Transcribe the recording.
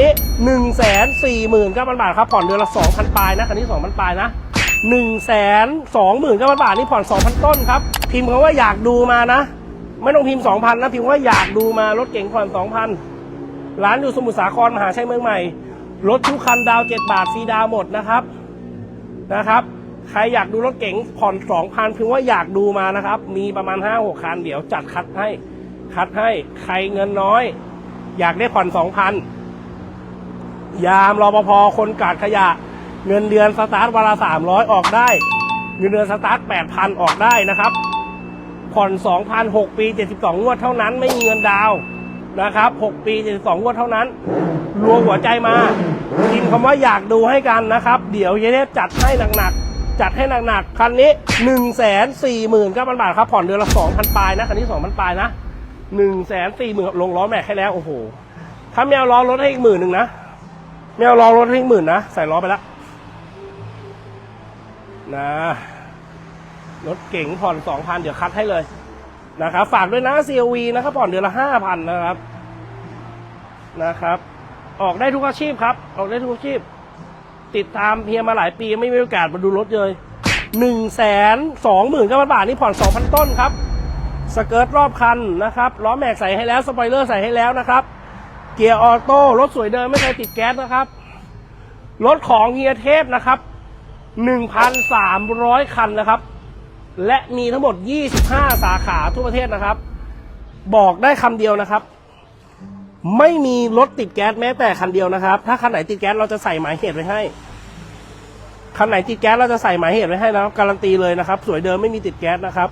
นี้1นึ่งแสนสี่หมื่นเก้าพันบาทครับผ่อนเดือนละสองพันปลายนะคันนี้สองพันปลายนะหนึ่งแสนสองหมื่นเก้าพันบาทนี่ผ่อนสองพันต้นครับ พิมพ์คำว่าอยากดูมานะ ไม่ต้องพิมพ์สองพันนะ พิมพ์ว่าอยากดูมารถเก๋งผ่อนสองพันร้านอยู่สมุทรสาครมหาชัยเมืองใหม่ รถทุกคันดาวเจ็ดบาทฟรีดาวหมดนะครับนะครับใครอยากดูรถเก๋งผ่อนสองพันพิมพ์ว่าอยากดูมานะครับ มีประมาณห้าหกคัน เดี๋ยวจัดคัดให้ คัดให้ใครเงินน้อย อยากได้ผ่อนสองพัน ยามรปภคนกาดขยะ เงินเดือนสตาร์ทวันละสามร้อยออกได้ เงินเดือนสตาร์ทแปดพันออกได้นะครับผ่อนสองพันหกปีเจ็ดสิบสองงวดเท่านั้นไม่มีเงินดาวนะครับหกปีเจ็ดสิบสองงวดเท่านั้นรวมหัวใจมาพิมพ์คำว่าอยากดูให้กันนะครับ เดี๋ยวเยเทพจัดให้หนักๆจัดให้หนักๆคันนี้1นึ่งแสนสี่หมื่นเก้าพันบาทครับผ่อนเดือนละสองพันปลายนะคันนี้สองพันปลายนะหนึ่งแสนสี่หมื่นลงล้อแม็กให้แล้วโอ้โหถ้าแมวล้อลดให้อีกหมื่นหนึ่งนะ แมวล้อลดให้อีกหมื่นนะ ใส่ล้อไปแล้วนะรถเก๋งผ่อนสองพันเดี๋ยวคัดให้เลยนะครับฝากด้วยนะ CLV นะครับผ่อนเดือนละห้าพันนะครับนะครับ ออกได้ทุกอาชีพครับ ออกได้ทุกอาชีพ ติดตามเพียมาหลายปีไม่มีโอกาสมาดูรถเลยหนึ่งแสนสองหมื่นเก้าพันบาทนี่ผ่อนสองพันต้นครับ สเกิร์ตรอบคันนะครับล้อแม็กใส่ให้แล้ว สปอยเลอร์ใส่ให้แล้วนะครับ เกียร์ออโต้รถสวยเดิมไม่เคยติดแก๊สนะครับ รถของเฮียเทพนะครับหนึ่งพันสามร้อยคันนะครับ และมีทั้งหมด 25 สาขาทั่วประเทศนะครับ บอกได้คำเดียวนะครับ ไม่มีรถติดแก๊สแม้แต่คันเดียวนะครับ ถ้าคันไหนติดแก๊สเราจะใส่หมายเหตุไว้ให้คันไหนติดแก๊สเราจะใส่หมายเหตุไว้ให้นะครับการันตีเลยนะครับ สวยเดิมไม่มีติดแก๊สนะครับ